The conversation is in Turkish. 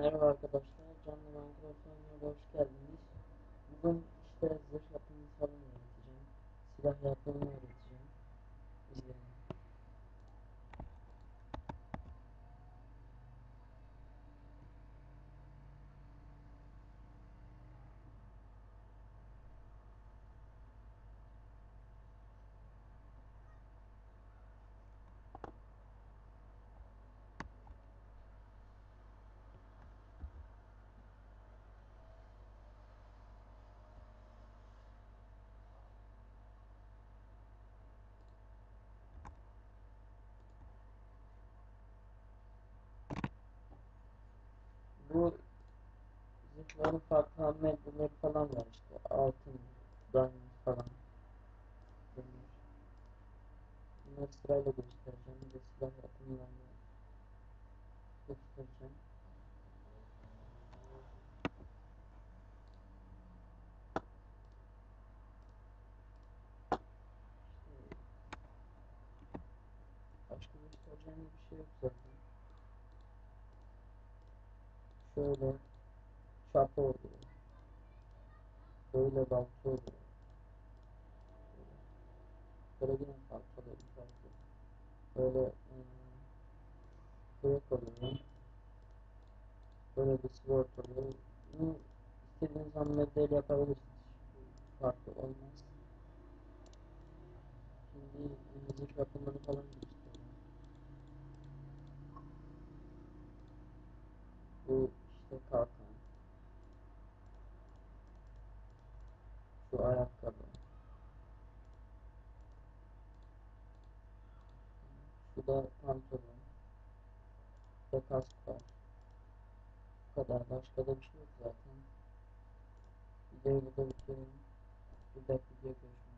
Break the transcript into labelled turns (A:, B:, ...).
A: Merhaba arkadaşlar, canlı Minecraft oyununa hoş geldiniz. Bugün işte zırh yapımı falan öğreteceğim. Silah yapımını öğreteceğim. İzleyin. Bu zırhların farklı ham maddeleri falan var işte. Altın, diamond falan. Bunları sırayla göstereceğim. Bir de silah yapımlarını göstereceğim. Başka göstereceğim bir şey yok zaten. Şöyle çapı oluyor. Böyle balta oluyor. Böyle yine balta oluyor. Böyle kürek oluyor. Böyle bir sword oluyor. Bunu istediğiniz ham maddeyle yapabilirsiniz. Farklı olmaz. Şimdi müzik yapımını falan. Bu işte kalkan. Şu ayakkabı. Şu da pantolon. Ve kask var. Bu kadar. Başka da bir şey yok zaten. Videoyu burada bitiriyorum. Bir dahaki videoya görüşürüz.